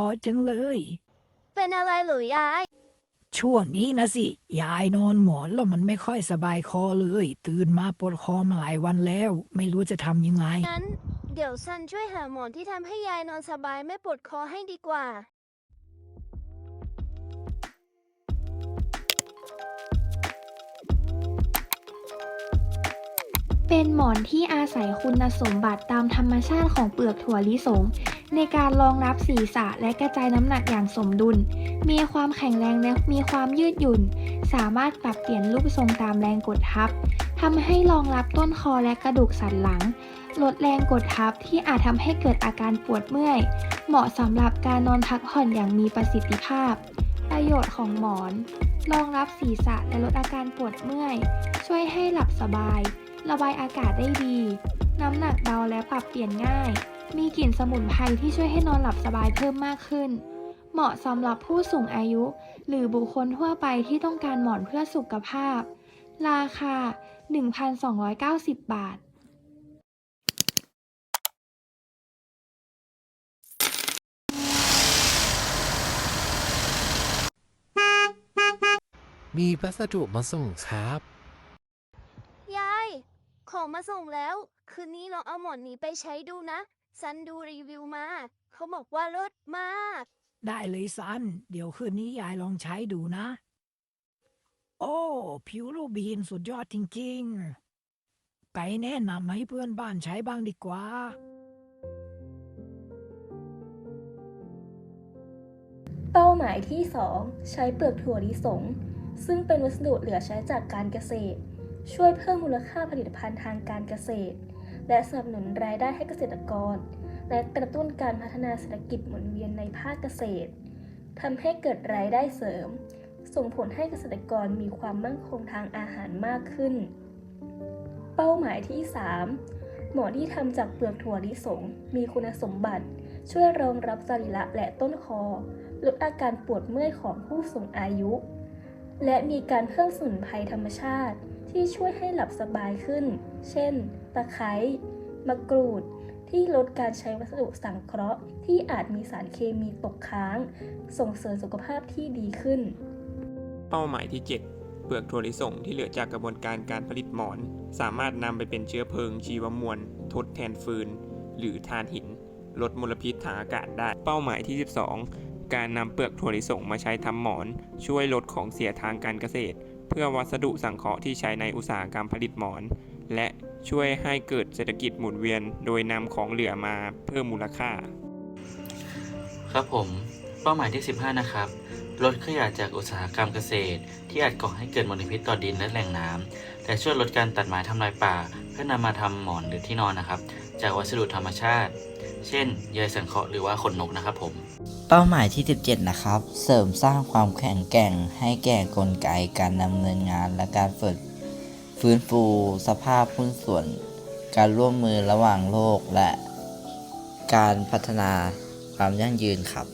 อจังเลย เป็นอะไรเหรือยาย ช่วงนี้นะสิ ยายนอนหมอนแล้วมันไม่ค่อยสบายคอเลย ตื่นมาปวดคอมาหลายวันแล้ว ไม่รู้จะทำยังไง งั้น เดี๋ยวซันช่วยหาหมอนที่ทำให้ยายนอนสบายไม่ปวดคอให้ดีกว่า เป็นหมอนที่อาศัยคุณสมบัติตามธรรมชาติของเปลือกถั่วลิสง ในการรองรับศีรษะและกระจายน้ำหนักอย่างสมดุล มีความแข็งแรงและมีความยืดหยุ่น สามารถปรับเปลี่ยนรูปทรงตามแรงกดทับทำให้รองรับต้นคอและกระดูกสันหลัง ลดแรงกดทับที่อาจทำให้เกิดอาการปวดเมื่อย เหมาะสำหรับการนอนพักผ่อนอย่างมีประสิทธิภาพ ประโยชน์ของหมอน รองรับศีรษะและลดอาการปวดเมื่อย ช่วยให้หลับสบาย ระบายอากาศได้ดี น้ำหนักเบาและปรับเปลี่ยนง่าย มีกลิ่นสมุนไพรที่ช่วยให้นอนหลับสบายเพิ่มมากขึ้น เหมาะสำหรับผู้สูงอายุ หรือบุคคลทั่วไปที่ต้องการหมอนเพื่อสุขภาพ ราคา 1,290 บาทมีพัสดุมาส่งครับ ยาย ของมาส่งแล้ว คืนนี้ลองเอาหมอนนี้ไปใช้ดูนะ ซันดูรีวิวมา เขาบอกว่าเลิศมาก ได้เลยซัน เดี๋ยวคืนนี้ยายลองใช้ดูนะ โอ้ ผิวลูกบีนสุดยอดจริงๆไก่แนะนำให้เพื่อนบ้านใช้บ้างดีกว่า เป้าหมายที่ 2 ใช้เปลือกถั่วลิสง ซึ่งเป็นวัสดุเหลือใช้จากการเกษตร ช่วยเพิ่มมูลค่าผลิตภัณฑ์ทางการเกษตร และสนับสนุนรายได้ให้เกษตรกร และกระตุ้นการพัฒนาเศรษฐกิจหมุนเวียนในภาคเกษตรทำให้เกิดรายได้เสริม ส่งผลให้เกษตรกรมีความมั่นคงทางอาหารมากขึ้น เป้าหมายที่ 3 หมอที่ทำจากเปลือกถั่วลิสง มีคุณสมบัติ ช่วยรองรับสรีระและต้นคอ ลดอาการปวดเมื่อยของผู้สูงอายุ และมีการเพิ่มสมุนไพรธรรมชาติ ที่ช่วยให้หลับสบายขึ้น เช่น ตะไคร้มะกรูด ที่ลดการใช้วัสดุสังเคราะห์ ที่อาจมีสารเคมีตกค้าง ส่งเสริมสุขภาพที่ดีขึ้น เป้าหมายที่ 7 เปลือกถั่วลิสงที่เหลือจากกระบวนการการผลิตหมอน สามารถนำไปเป็นเชื้อเพลิงชีวมวล ทดแทนฟืน หรือถ่านหิน ลดมลพิษทางอากาศได้ เป้าหมายที่ 12การนำเปลือกถั่วลิสงมาใช้ทำหมอน ช่วยลดของเสียทางการเกษตร เพื่อวัสดุสังเคราะห์ที่ใช้ในอุตสาหกรรมผลิตหมอน และช่วยให้เกิดเศรษฐกิจหมุนเวียน โดยนำของเหลือมาเพิ่มมูลค่า ครับผม เป้าหมายที่ 15 นะครับ ลดขยะจากอุตสาหกรรมเกษตร ที่อาจก่อให้เกิดมลพิษต่อดินและแหล่งน้ำและช่วยลดการตัดไม้ทำลายป่า เพื่อนำมาทำหมอนหรือที่นอนนะครับ จากวัสดุธรรมชาติ เช่นใยสังเคราะห์หรือว่าขนนกนะครับผม เป้าหมายที่ 17 นะครับ เสริมสร้างความแข็งแกร่ง ให้แก่กลไกการดำเนินงาน และการฝึกฟื้นฟูสภาพหุ้นส่วน การร่วมมือระหว่างโลกและการพัฒนาความยั่งยืนครับ